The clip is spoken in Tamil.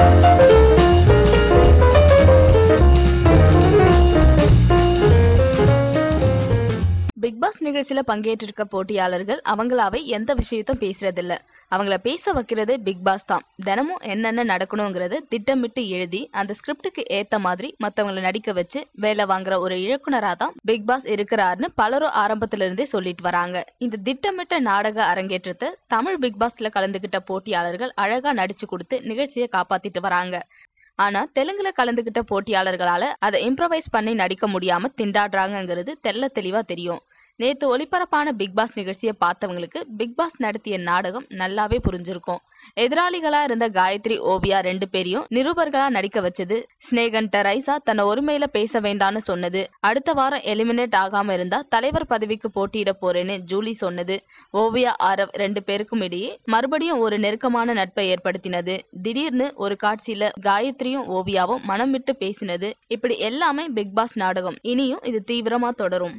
Thank பிக் பாஸ் நிகழ்ச்சியில பங்கேற்றிருக்க போட்டியாளர்கள் அவங்களாவே எந்த விஷயத்தும் பேசுறதில்ல. அவங்கள பேச வைக்கிறது பிக் பாஸ் தான். தினமும் என்னென்ன நடக்கணுங்கிறது திட்டமிட்டு எழுதி அந்த ஸ்கிரிப்டுக்கு ஏத்த மாதிரி மத்தவங்கள நடிக்க வச்சு வேலை வாங்குற ஒரு இயக்குனரா தான் பிக் பாஸ் இருக்கிறாருன்னு பலரும் ஆரம்பத்துல இருந்தே சொல்லிட்டு வராங்க. இந்த திட்டமிட்ட நாடக அரங்கேற்றத்தை தமிழ் பிக் பாஸ்ல கலந்துகிட்ட போட்டியாளர்கள் அழகா நடிச்சு கொடுத்து நிகழ்ச்சியை காப்பாத்திட்டு வராங்க. ஆனா தெலுங்குல கலந்துகிட்ட போட்டியாளர்களால அதை இம்ப்ரவைஸ் பண்ணி நடிக்க முடியாம திண்டாடுறாங்கங்கிறது தெல்ல தெளிவா தெரியும். நேத்து ஒளிபரப்பான பிக் பாஸ் நிகழ்ச்சியை பார்த்தவங்களுக்கு பிக் பாஸ் நடத்திய நாடகம் நல்லாவே புரிஞ்சிருக்கும். எதிராளிகளா இருந்த காயத்ரி ஓவியா ரெண்டு பேரையும் நிருபர்களா நடிக்க வச்சது. ஸ்னேகன் டரைசா தன்னை ஒருமையில பேச வேண்டாம்னு சொன்னது. அடுத்த வாரம் எலிமினேட் ஆகாம இருந்தா தலைவர் பதவிக்கு போட்டியிட போறேன்னு ஜூலி சொன்னது. ஓவியா ஆரவ் ரெண்டு பேருக்கும் இடையே மறுபடியும் ஒரு நெருக்கமான நட்பை ஏற்படுத்தினது. திடீர்னு ஒரு காட்சியில காயத்ரியும் ஓவியாவும் மனம் விட்டு பேசினது. இப்படி எல்லாமே பிக் பாஸ் நாடகம். இனியும் இது தீவிரமா தொடரும்.